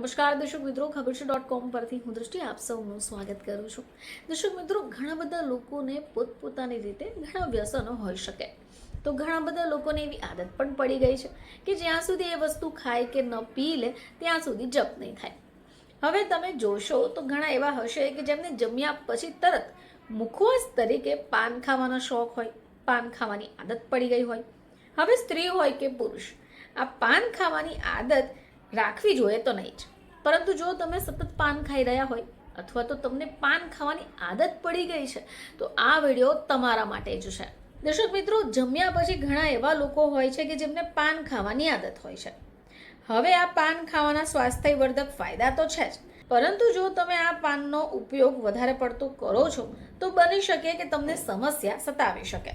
નમસ્કાર દર્શક મિત્રો, ખબર છે ડોટ કોમ પરથી હું દ્રષ્ટિ આપ સૌનું સ્વાગત કરું છું. દર્શક મિત્રો, ઘણા બધા લોકોને પોતપોતાની રીતે ઘણા વ્યસનો હોઈ શકે. તો ઘણા બધા લોકોને એવી આદત પણ પડી ગઈ છે કે જ્યાં સુધી એ વસ્તુ ખાય કે ન પી લે, ત્યાં સુધી જપ નહીં થાય. હવે તમે જોશો તો ઘણા એવા હશે કે જેમને જમ્યા પછી તરત મુખવાસ તરીકે પાન ખાવાનો શોખ હોય, પાન ખાવાની આદત પડી ગઈ હોય. હવે સ્ત્રી હોય કે પુરુષ, આ પાન ખાવાની આદત રાખવી જોઈએ તો નહીં જ. પરંતુ જો તમે સતત પાન ખાઈ રહ્યા હોય, અથવા તો તમને પાન ખાવાની આદત પડી ગઈ છે, તો આ વીડિયો તમારા માટે જ છે. દર્શક મિત્રો, જમ્યા પછી ઘણા એવા લોકો હોય છે કે જેમને પાન ખાવાની આદત હોય છે. હવે આ પાન ખાવાના સ્વાસ્થ્યવર્ધક ફાયદા તો છે જ. પરંતુ જો તમે આ પાનનો ઉપયોગ વધારે પડતો કરો છો, તો બની શકે કે તમને સમસ્યા સતાવી શકે.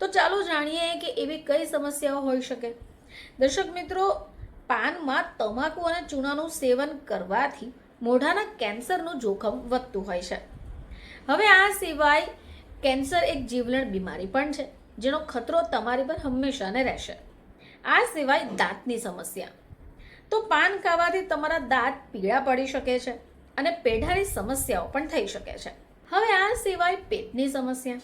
તો ચાલો જાણીએ કે એવી કઈ સમસ્યાઓ હોઈ શકે. દર્શક મિત્રો પાનમાં તમાકુ અને ચૂનાનું સેવન કરવાથી મોઢાના કેન્સરનું જોખમ વધતું હોય છે. હવે આ સિવાય કેન્સર એક જીવલેણ બીમારી પણ છે, જેનો ખતરો તમારી પર હંમેશાને રહેશે. આ સિવાય દાંતની સમસ્યા. તો પાન ખાવાથી તમારા દાંત પીળા પડી શકે છે અને પેઢાની સમસ્યાઓ પણ થઈ શકે છે. હવે આ સિવાય પેટની સમસ્યા.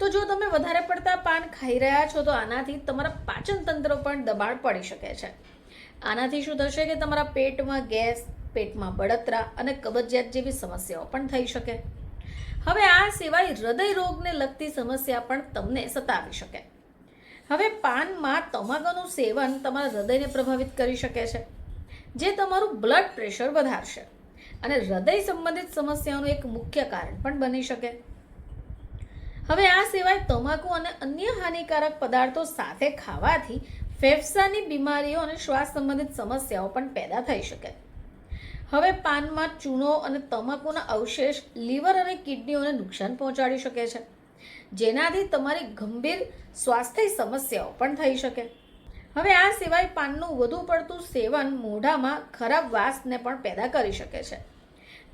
તો જો તમે વધારે પડતા પાન ખાઈ રહ્યા છો, તો આનાથી તમારા પાચન તંત્ર પર દબાણ પડી શકે છે. આનાથી શું થશે કે તમારા પેટમાં ગેસ, પેટમાં બળતરા અને કબજિયાત જેવી સમસ્યાઓ પણ થઈ શકે. હવે આ સિવાય હૃદય રોગને લગતી સમસ્યા પણ તમને સતાવી શકે. હવે પાનમાં તમાકુનું સેવન તમારા હૃદયને પ્રભાવિત કરી શકે છે, જે તમારું બ્લડ પ્રેશર વધારશે અને હૃદય સંબંધિત સમસ્યાઓનું એક મુખ્ય કારણ પણ બની શકે. હવે આ સિવાય તમાકુ અને અન્ય હાનિકારક પદાર્થો સાથે ખાવાથી ફેફસાની બીમારીઓ અને શ્વાસ સંબંધિત સમસ્યાઓ પણ પેદા થઈ શકે. હવે પાનમાં ચૂનો અને તમાકુના અવશેષ લીવર અને કિડનીઓને નુકસાન પહોંચાડી શકે છે. જેનાથી તમારી ગંભીર સ્વાસ્થ્ય સમસ્યાઓ પણ થઈ શકે. હવે આ સિવાય પાનનું વધુ પડતું સેવન મોઢામાં ખરાબ વાસને પણ પેદા કરી શકે છે.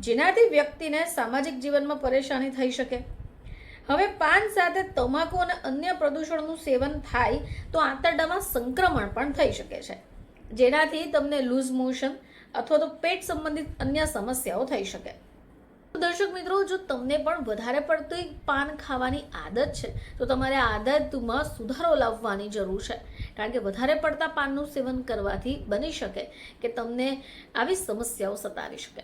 જેનાથી વ્યક્તિને સામાજિક જીવનમાં પરેશાની થઈ શકે. હવે પાન સાથે તમાકુ અને અન્ય પ્રદૂષણનું સેવન થાય તો આંતરડામાં સંક્રમણ પણ થઈ શકે છે. જેનાથી તમને લૂઝ મોશન અથવા તો પેટ સંબંધિત અન્ય સમસ્યાઓ થઈ શકે. દર્શક મિત્રો, જો તમને પણ વધારે પડતી પાન ખાવાની આદત છે, તો તમારે આદતમાં સુધારો લાવવાની જરૂર છે. કારણ કે વધારે પડતા પાનનું સેવન કરવાથી બની શકે કે તમને આવી સમસ્યાઓ સતાવી શકે.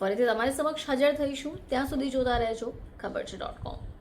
ફરીથી તમારી સમક્ષ હાજર થઈશું. ત્યાં સુધી જોતા રહેજો. ખબર છે ડોટ કોમ